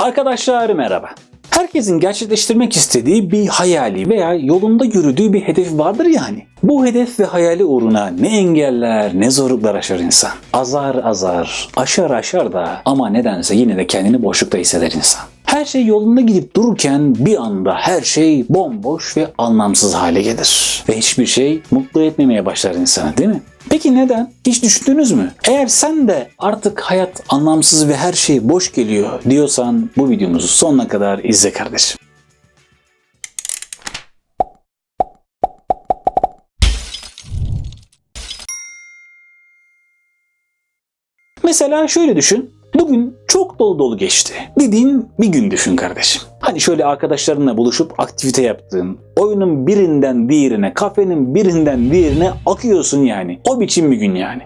Arkadaşlar merhaba. Herkesin gerçekleştirmek istediği bir hayali veya yolunda yürüdüğü bir hedef vardır yani. Bu hedef ve hayali uğruna ne engeller ne zorluklar aşar insan. Azar azar, aşar aşar da ama nedense yine de kendini boşlukta hisseder insan. Her şey yolunda gidip dururken bir anda her şey bomboş ve anlamsız hale gelir. Ve hiçbir şey mutlu etmemeye başlar insanı değil mi? Peki neden? Hiç düşündünüz mü? Eğer sen de artık hayat anlamsız ve her şey boş geliyor diyorsan bu videomuzu sonuna kadar izle kardeşim. Mesela şöyle düşün. Bugün çok dolu dolu geçti. Dediğin bir gün düşün kardeşim. Hani şöyle arkadaşlarınla buluşup aktivite yaptığın, oyunun birinden diğerine, kafenin birinden diğerine akıyorsun yani. O biçim bir gün yani.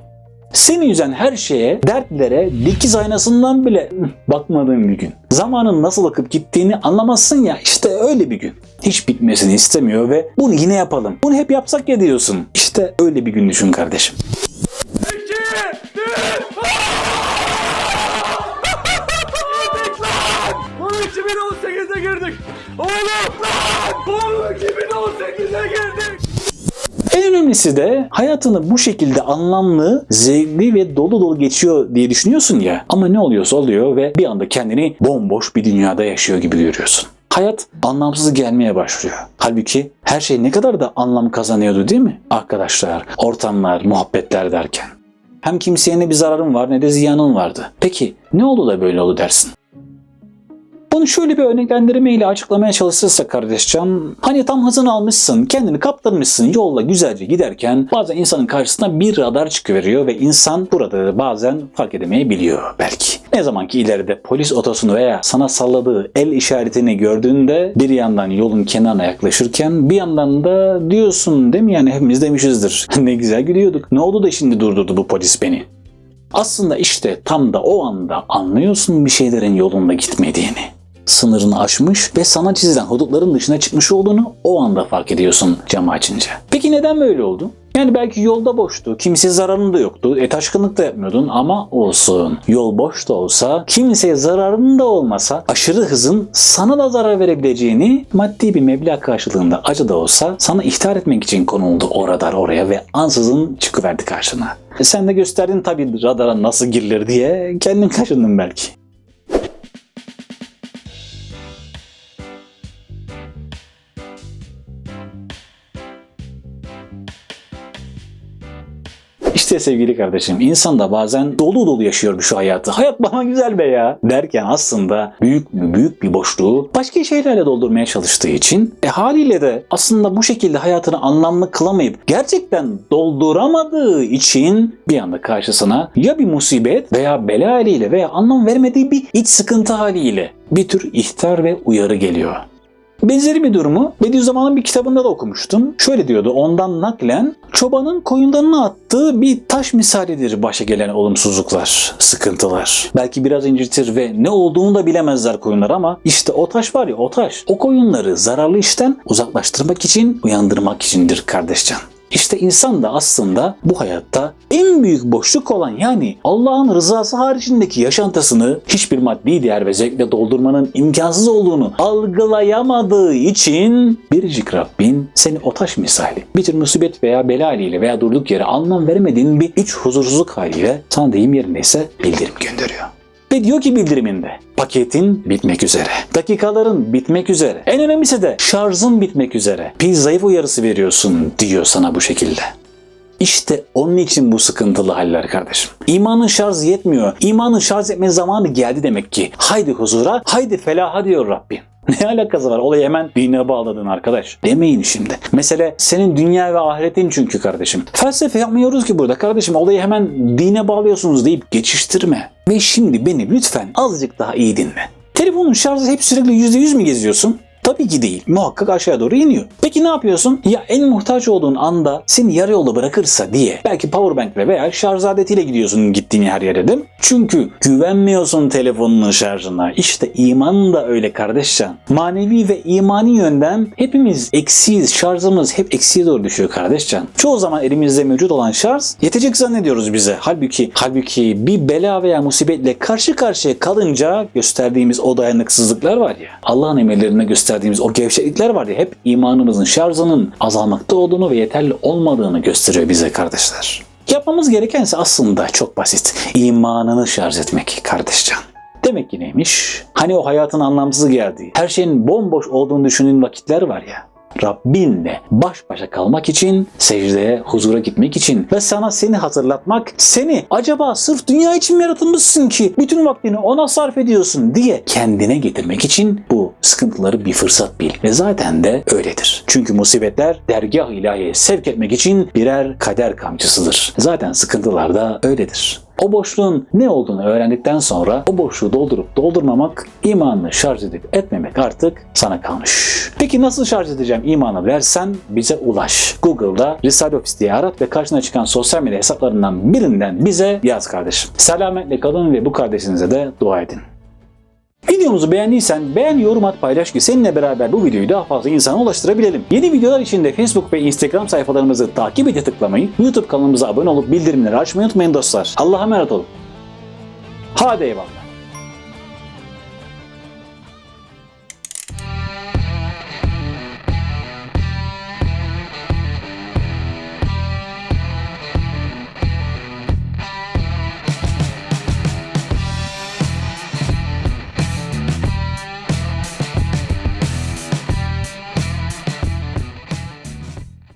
Seni yüzen her şeye, dertlere dikiz aynasından bile bakmadığın bir gün. Zamanın nasıl akıp gittiğini anlamazsın ya işte öyle bir gün. Hiç bitmesini istemiyor ve bunu yine yapalım. Bunu hep yapsak ya diyorsun. İşte öyle bir gün düşün kardeşim. 2018'e girdik. Oğlum lan! Oğlum 2018'e girdik. En önemlisi de hayatını bu şekilde anlamlı, zevkli ve dolu dolu geçiyor diye düşünüyorsun ya. Ama ne oluyorsa oluyor ve bir anda kendini bomboş bir dünyada yaşıyor gibi görüyorsun. Hayat anlamsız gelmeye başlıyor. Halbuki her şey ne kadar da anlam kazanıyordu değil mi? Arkadaşlar, ortamlar, muhabbetler derken. Hem kimseye ne bir zararın var ne de ziyanın vardı. Peki ne oldu da böyle oldu dersin? Bunu şöyle bir örneklendirmeyle açıklamaya çalışırsak kardeşcan, hani tam hızını almışsın, kendini kaptırmışsın yolda güzelce giderken bazen insanın karşısına bir radar çıkıveriyor ve insan burada bazen fark edemeyebiliyor belki. Ne zaman ki ileride polis otosunu veya sana salladığı el işaretini gördüğünde bir yandan yolun kenarına yaklaşırken bir yandan da diyorsun değil mi yani hepimiz demişizdir. ne güzel gülüyorduk. Ne oldu da şimdi durdurdu bu polis beni? Aslında işte tam da o anda anlıyorsun bir şeylerin yolunda gitmediğini sınırını aşmış ve sana çizilen hudutların dışına çıkmış olduğunu o anda fark ediyorsun camı açınca. Peki neden böyle oldu? Yani belki yolda boştu, kimseye zararın da yoktu, e taşkınlık da yapmıyordun ama olsun. Yol boş da olsa, kimseye zararın da olmasa aşırı hızın sana da zarar verebileceğini maddi bir meblağ karşılığında acı da olsa sana ihtar etmek için konuldu o radar oraya ve ansızın çıkıverdi karşına. E sen de gösterdin tabii radara nasıl girilir diye kendin kaşındın belki. İşte sevgili kardeşim insan da bazen dolu dolu yaşıyor şu hayatı. Hayat bana güzel be ya derken aslında büyük büyük bir boşluğu başka şeylerle doldurmaya çalıştığı için e haliyle de aslında bu şekilde hayatını anlamlı kılamayıp gerçekten dolduramadığı için bir anda karşısına ya bir musibet veya bela haliyle veya anlam vermediği bir iç sıkıntı haliyle bir tür ihtar ve uyarı geliyor. Benzeri bir durumu Bediüzzaman'ın bir kitabında da okumuştum. Şöyle diyordu ondan naklen çobanın koyunlarına attığı bir taş misalidir başa gelen olumsuzluklar, sıkıntılar. Belki biraz incitir ve ne olduğunu da bilemezler koyunlar ama işte o taş var ya o taş o koyunları zararlı işten uzaklaştırmak için uyandırmak içindir kardeşcan. İşte insan da aslında bu hayatta en büyük boşluk olan yani Allah'ın rızası haricindeki yaşantısını hiçbir maddi değer ve zevkle doldurmanın imkansız olduğunu algılayamadığı için biricik Rabbin seni o taş misali bir tür musibet veya bela haliyle veya durduk yere anlam veremediğin bir iç huzursuzluk haliyle sana deyim yerindeyse bildirim gönderiyor. Ve diyor ki bildiriminde paketin bitmek üzere. Dakikaların bitmek üzere. En önemlisi de şarjın bitmek üzere. Pil zayıf uyarısı veriyorsun diyor sana bu şekilde. İşte onun için bu sıkıntılı haller kardeşim. İmanın şarjı yetmiyor. İmanın şarj etme zamanı geldi demek ki. Haydi huzura, haydi felaha diyor Rabbim. Ne alakası var? Olayı hemen dine bağladın arkadaş. Demeyin şimdi. Mesele senin dünya ve ahiretin çünkü kardeşim. Felsefe yapmıyoruz ki burada kardeşim. Olayı hemen dine bağlıyorsunuz deyip geçiştirme. Ve şimdi beni lütfen azıcık daha iyi dinle. Telefonun şarjı hep sürekli %100 mi geziyorsun? Tabii ki değil. Muhakkak aşağı doğru iniyor. Peki ne yapıyorsun? Ya en muhtaç olduğun anda seni yarı yolda bırakırsa diye belki powerbankle veya şarj aletiyle gidiyorsun gittiğin her yere değil mi? Çünkü güvenmiyorsun telefonunun şarjına. İşte iman da öyle kardeşcan. Manevi ve imani yönden hepimiz eksiyiz. Şarjımız hep eksiye doğru düşüyor kardeşcan. Çoğu zaman elimizde mevcut olan şarj yetecek zannediyoruz bize. Halbuki halbuki bir bela veya musibetle karşı karşıya kalınca gösterdiğimiz o dayanıksızlıklar var ya. Allah'ın emirlerine gösterdiğimiz o gevşeklikler var ya hep imanımızın şarjının azalmakta olduğunu ve yeterli olmadığını gösteriyor bize kardeşler. Yapmamız gereken ise aslında çok basit. İmanını şarj etmek kardeşcan. Demek ki neymiş? Hani o hayatın anlamsız geldiği, her şeyin bomboş olduğunu düşündüğün vakitler var ya. Rabbinle baş başa kalmak için, secdeye, huzura gitmek için ve sana seni hatırlatmak, seni acaba sırf dünya için mi yaratılmışsın ki bütün vaktini ona sarf ediyorsun diye kendine getirmek için bu sıkıntıları bir fırsat bil. Ve zaten de öyledir. Çünkü musibetler dergah ilahiye sevk etmek için birer kader kamçısıdır. Zaten sıkıntılar da öyledir. O boşluğun ne olduğunu öğrendikten sonra o boşluğu doldurup doldurmamak, imanını şarj edip etmemek artık sana kalmış. Peki nasıl şarj edeceğim imanı dersen bize ulaş. Google'da Risale Ofis diye arat ve karşına çıkan sosyal medya hesaplarından birinden bize yaz kardeşim. Selametle kalın ve bu kardeşinize de dua edin. Videomuzu beğendiysen beğen, yorum at, paylaş ki seninle beraber bu videoyu daha fazla insana ulaştırabilelim. Yeni videolar için de Facebook ve Instagram sayfalarımızı takip ete tıklamayı, YouTube kanalımıza abone olup bildirimleri açmayı unutmayın dostlar. Allah'a emanet olun. Hadi eyvallah.